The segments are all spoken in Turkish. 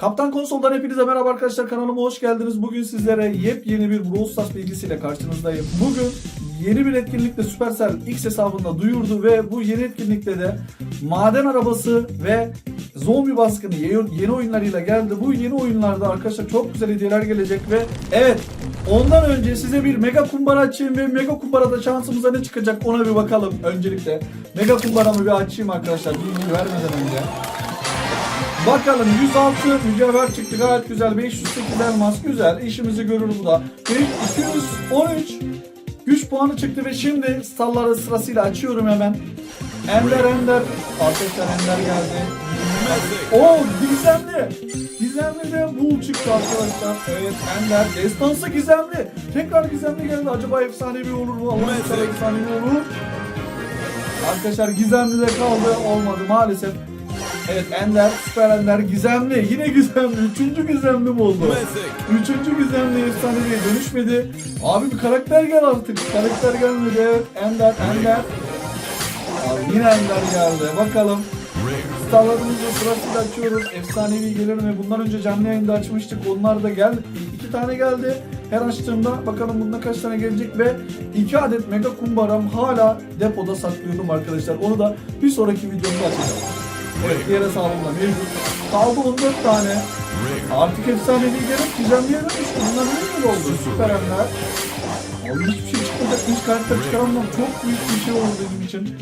Kaptan Konsol'dan hepinize merhaba arkadaşlar kanalıma hoş geldiniz. Bugün sizlere yepyeni bir Brawl Stars bilgisiyle karşınızdayım. Bugün yeni bir etkinlikle Supercell X hesabında duyurdu ve bu yeni etkinlikte de maden arabası ve zombi baskını yeni oyunlarıyla geldi. Bu yeni oyunlarda arkadaşlar çok güzel hediyeler gelecek ve evet ondan önce size bir mega kumbara açayım ve mega kumbarada şansımıza ne çıkacak ona bir bakalım öncelikle. Mega kumbaramı bir açayım arkadaşlar bilgi vermeden önce. Bakalım 106 mücevher çıktı gayet güzel 508 elmas güzel işimizi görür bu da. Ve 213 güç puanı çıktı ve şimdi stalları sırasıyla açıyorum hemen. Ender Ender arkadaşlar Ender geldi. O gizemli. Gizemli de bul çıktı arkadaşlar. Evet Ender. Destansı gizemli. Tekrar gizemli geldi. Acaba efsanevi olur mu? Allah inşallah efsanevi olur. Arkadaşlar gizemli de kaldı. Olmadı maalesef. Evet Ender, Süper Ender, Gizemli. Yine Gizemli. Üçüncü Gizemli mi oldu? Üçüncü Gizemli efsaneliğe dönüşmedi. Abi bir karakter gel artık. Karakter gelmedi. Evet Ender, Ender. Abi yine Ender geldi. Bakalım. Starlarımızı sırasıyla açıyoruz. Efsanevi gelir mi? Bundan önce canlı yayında açmıştık. Onlar da geldi. İki tane geldi. Her açtığımda bakalım bunda kaç tane gelecek ve iki adet mega kumbaram hala depoda saklıyorum arkadaşlar. Onu da bir sonraki videomda açacağım. Evet diğer hesabımda mevcut. Kaldı 14 tane. Artık efsanevi gelip gizemli yere düştü. Bunlar ne gibi oldu? Süper Ender. Abi hiçbir şey çıkmayacak. Hiç karakter çıkaramam. Çok büyük bir şey oldu benim için.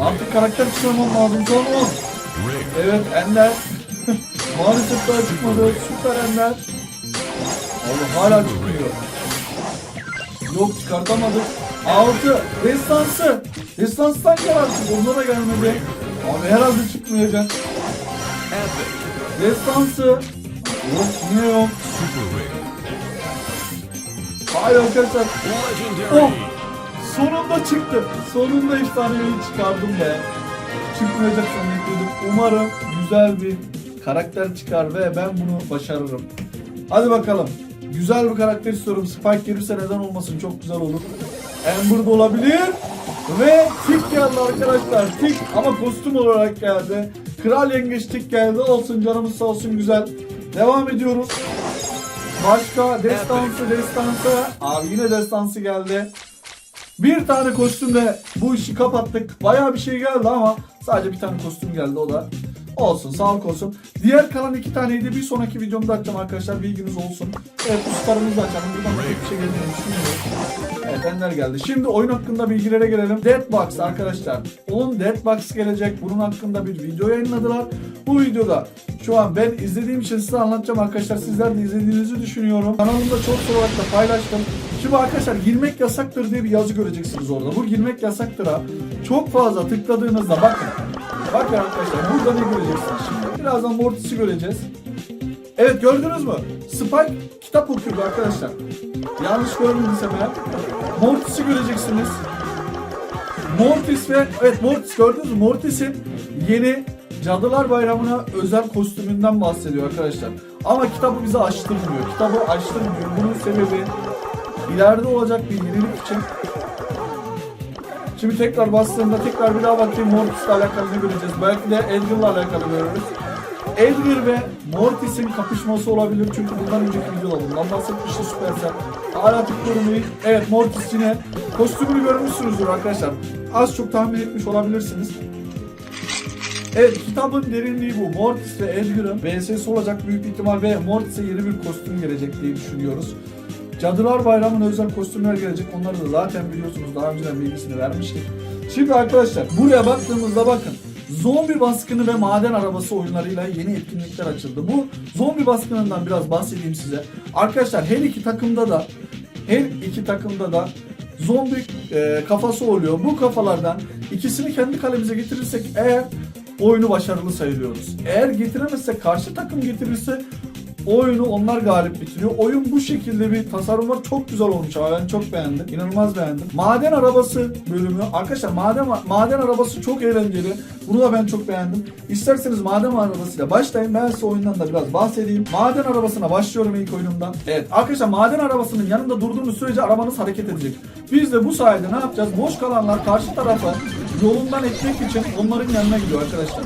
Artık karakter çıkarmam lazım. 10. Evet Ender. Maalesef daha çıkmadı. Süper Ender. Abi hala çıkmıyor. Yok çıkartamadık. 6. Destansı. Destanstan gel artık. Onda da gelmedi. Abi herhalde çıkmayacak. Destansı. Yok yine yok. Hayır arkadaşlar. Oh. Sonunda çıktı. Sonunda efsaneyi çıkardım be. Çıkmayacak zannediyordum. Umarım güzel bir karakter çıkar ve ben bunu başarırım. Hadi bakalım. Güzel bir karakter istiyorum. Spike gelirse neden olmasın çok güzel olur. Amber da olabilir. Ve Tik geldi arkadaşlar. Tik ama kostüm olarak geldi. Kral Yengeç Tik geldi. Olsun canımız sağ olsun güzel. Devam ediyoruz. Başka destansı destansı. Abi yine destansı geldi. Bir tane kostümle bu işi kapattık. Bayağı bir şey geldi ama sadece bir tane kostüm geldi o da. Olsun sağlık olsun. Diğer kalan iki taneydi bir sonraki videomda açacağım arkadaşlar bilginiz olsun. Evet bu starımızı açalım. Buradan da bir şey geldiğini düşünmüyorum. Evet Ender geldi. Şimdi oyun hakkında bilgilere gelelim. Deadbox arkadaşlar. Onun Deadbox gelecek. Bunun hakkında bir video yayınladılar. Bu videoda şu an ben izlediğim için size anlatacağım arkadaşlar. Sizler de izlediğinizi düşünüyorum. Kanalımda çok soru olarak da paylaştım. Şimdi arkadaşlar girmek yasaktır diye bir yazı göreceksiniz orada. Bu girmek yasaktır ha. Çok fazla tıkladığınızda bakın. Bakın arkadaşlar burada ne göreceksiniz şimdi. Birazdan Mortis'i göreceğiz. Evet gördünüz mü? Spike kitap okuyordu arkadaşlar. Yanlış görmediysem eğer. Mortis'i göreceksiniz. Mortis ve evet Mortis gördünüz mü? Mortis'in yeni Cadılar Bayramı'na özel kostümünden bahsediyor arkadaşlar. Ama kitabı bize açtırmıyor. Kitabı açtırmıyor. Bunun sebebi ileride olacak bir için. Şimdi tekrar bastığımda tekrar bir daha bakayım Mortis'le alakalı ne göreceğiz. Belki de Edgar'la alakalı görürüz. Edgar ve Mortis'in kapışması olabilir çünkü bundan önceki videoda bundan bahsetmişti Supercell. Hala tıklıyorum. Evet Mortis yine kostümünü görmüşsünüzdür arkadaşlar. Az çok tahmin etmiş olabilirsiniz. Evet kitabın derinliği bu. Mortis ve Edgar'ın VS'si olacak büyük ihtimal ve Mortis'e yeni bir kostüm gelecek diye düşünüyoruz. Cadılar Bayramı'na özel kostümler gelecek. Onları da zaten biliyorsunuz daha önceden bilgisini vermiştik. Şimdi arkadaşlar buraya baktığımızda bakın. Zombi baskını ve maden arabası oyunlarıyla yeni etkinlikler açıldı. Bu zombi baskınından biraz bahsedeyim size. Arkadaşlar her iki takımda da her iki takımda da zombi e, kafası oluyor. Bu kafalardan ikisini kendi kalemize getirirsek eğer oyunu başarılı sayılıyoruz. Eğer getiremezsek karşı takım getirirse oyunu onlar galip bitiriyor. Oyun bu şekilde bir tasarım var. Çok güzel olmuş ama ben çok beğendim. İnanılmaz beğendim. Maden arabası bölümü. Arkadaşlar maden maden arabası çok eğlenceli. Bunu da ben çok beğendim. İsterseniz maden arabasıyla başlayın. Ben size oyundan da biraz bahsedeyim. Maden arabasına başlıyorum ilk oyunumdan. Evet arkadaşlar maden arabasının yanında durduğunuz sürece arabanız hareket edecek. Biz de bu sayede ne yapacağız? Boş kalanlar karşı tarafa yolundan etmek için onların yanına gidiyor arkadaşlar.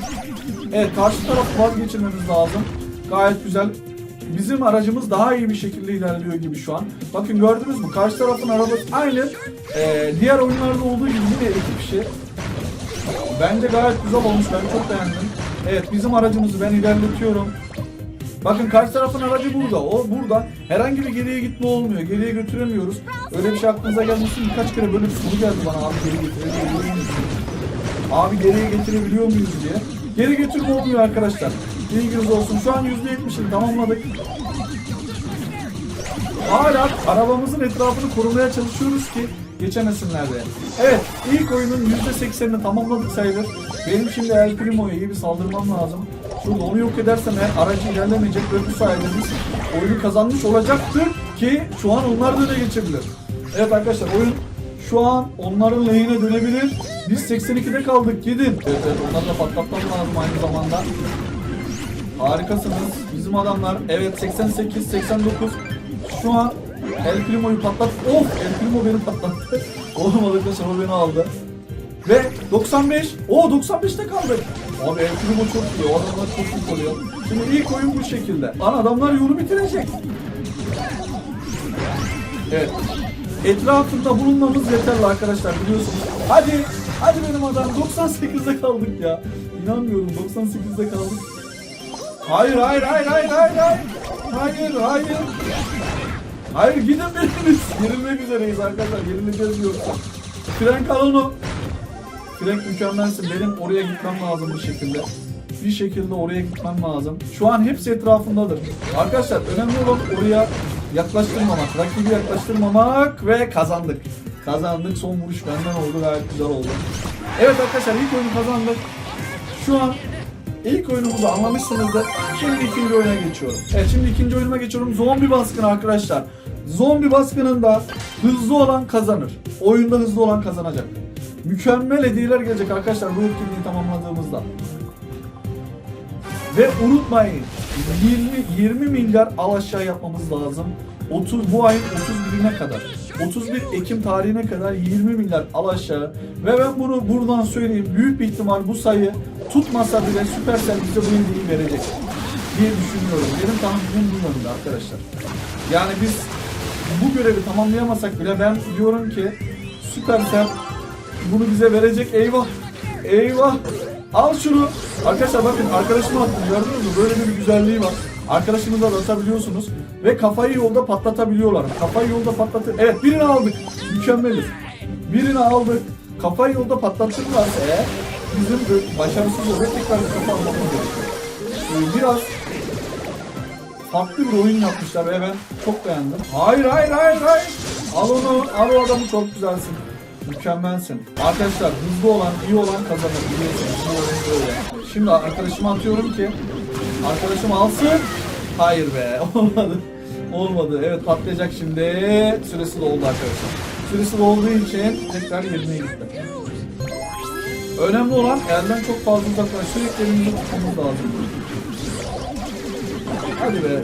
Evet karşı tarafı vazgeçirmemiz lazım. Gayet güzel. Bizim aracımız daha iyi bir şekilde ilerliyor gibi şu an. Bakın gördünüz mü? Karşı tarafın arabası aynı e, diğer oyunlarda olduğu gibi yine ekip işi. Bence gayet güzel olmuş. Ben çok beğendim. Evet bizim aracımızı ben ilerletiyorum. Bakın karşı tarafın aracı burada. O burada. Herhangi bir geriye gitme olmuyor. Geriye götüremiyoruz. Öyle bir şey aklınıza gelmesin. Birkaç kere böyle bir soru geldi bana abi geri getirebiliyor muyuz? Abi geriye getirebiliyor muyuz diye. Geri götürme olmuyor arkadaşlar. Bilginiz olsun. Şu an %70'ini tamamladık. Hala arabamızın etrafını korumaya çalışıyoruz ki geçemesinler de. Evet ilk oyunun %80'ini tamamladık sayılır. Benim şimdi El Primo'ya iyi bir saldırmam lazım. Şurada onu yok edersem eğer aracı ilerlemeyecek ve bu sayede biz oyunu kazanmış olacaktır ki şu an onlar da öne geçebilir. Evet arkadaşlar oyun şu an onların lehine dönebilir. Biz 82'de kaldık gidin. Evet evet onları da patlatmam lazım aynı zamanda. Harikasınız. Bizim adamlar evet 88 89 şu an El Primo'yu patlat. Of El Primo beni patlattı. Olmadı arkadaşlar o beni aldı. Ve 95. O 95'te kaldık. Abi El Primo çok iyi. O adamlar çok iyi koruyor. Şimdi ilk oyun bu şekilde. Lan adamlar yolu bitirecek. Evet. Etrafında bulunmamız yeterli arkadaşlar biliyorsunuz. Hadi. Hadi benim adam 98'de kaldık ya. İnanmıyorum 98'de kaldık. Hayır hayır hayır hayır hayır hayır. Hayır hayır. Hayır gidin biriniz. Gerilmek üzereyiz arkadaşlar. Gerileceğiz yoksa. Frank al onu. Frank mükemmelsin. Benim oraya gitmem lazım bir şekilde. Bir şekilde oraya gitmem lazım. Şu an hepsi etrafındadır. Arkadaşlar önemli olan oraya yaklaştırmamak. Rakibi yaklaştırmamak ve kazandık. Kazandık. Son vuruş benden oldu. Gayet güzel oldu. Evet arkadaşlar ilk oyunu kazandık. Şu an ilk oyunumuzu anlamışsınızdır. Şimdi ikinci oyuna geçiyorum. Evet şimdi ikinci oyunuma geçiyorum. Zombi baskını arkadaşlar. Zombi baskınında hızlı olan kazanır. Oyunda hızlı olan kazanacak. Mükemmel hediyeler gelecek arkadaşlar bu etkinliği tamamladığımızda. Ve unutmayın 20 20 milyar al aşağı yapmamız lazım. 30 bu ayın 31'ine kadar. 31 Ekim tarihine kadar 20 milyar al aşağı ve ben bunu buradan söyleyeyim büyük bir ihtimal bu sayı tutmasa bile Supercell bize bu hediyeyi verecek diye düşünüyorum. Benim tahminim bu yönde arkadaşlar. Yani biz bu görevi tamamlayamasak bile ben diyorum ki Supercell bunu bize verecek. Eyvah. Eyvah. Al şunu. Arkadaşlar bakın arkadaşıma attım gördünüz mü? Böyle bir güzelliği var. Arkadaşınıza da atabiliyorsunuz. Ve kafayı yolda patlatabiliyorlar. Kafayı yolda patlatır. Evet birini aldık. Mükemmeliz. Birini aldık. Kafayı yolda patlatırlarsa eğer bizim de başarısız olur. Tekrar kafa almamız gerekiyor. Ee, Biraz farklı bir oyun yapmışlar ve ben çok beğendim. Hayır hayır hayır hayır. Al onu al o adamı çok güzelsin. Mükemmelsin. Arkadaşlar hızlı olan iyi olan kazanır. Biliyorsunuz. Şimdi arkadaşıma atıyorum ki arkadaşım alsın. Hayır be olmadı. Olmadı. Evet patlayacak şimdi. Süresi doldu arkadaşlar. Süresi dolduğu için tekrar yerine gitti. Önemli olan elden çok fazla uzaklaş. Sürekli elimizi tutmamız lazım. Hadi be.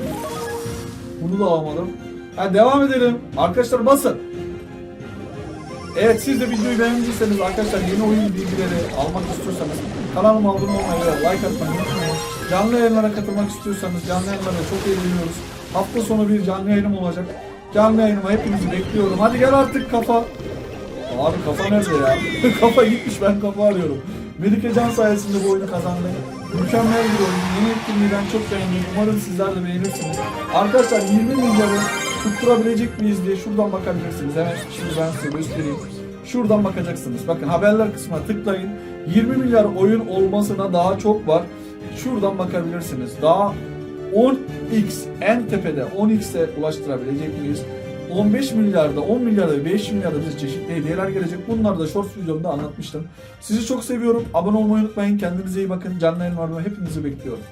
Bunu da alamadım. Hadi devam edelim. Arkadaşlar basın. Evet siz de videoyu beğendiyseniz arkadaşlar yeni oyun bilgileri almak istiyorsanız kanalıma abone olmayı ve like atmayı unutmayın. Canlı yayınlara katılmak istiyorsanız canlı yayınlara çok eğleniyoruz. Hafta sonu bir canlı yayınım olacak. Canlı yayınıma hepinizi bekliyorum. Hadi gel artık kafa. Abi kafa nerede ya? kafa gitmiş ben kafa arıyorum. Melike Can sayesinde bu oyunu kazandık. Mükemmel bir oyun. Yeni etkinliği ben çok beğendim. Umarım sizler de beğenirsiniz. Arkadaşlar 20 milyarı tutturabilecek miyiz diye şuradan bakabilirsiniz. Hemen şimdi ben size göstereyim. Şuradan bakacaksınız. Bakın haberler kısmına tıklayın. 20 milyar oyun olmasına daha çok var. Şuradan bakabilirsiniz. Daha 10x en tepede 10x'e ulaştırabilecek miyiz? 15 milyarda, 10 milyarda, 5 milyarda bize çeşitli hediyeler gelecek. Bunları da short videomda anlatmıştım. Sizi çok seviyorum. Abone olmayı unutmayın. Kendinize iyi bakın. Canlı yayınlarına hepinizi bekliyorum.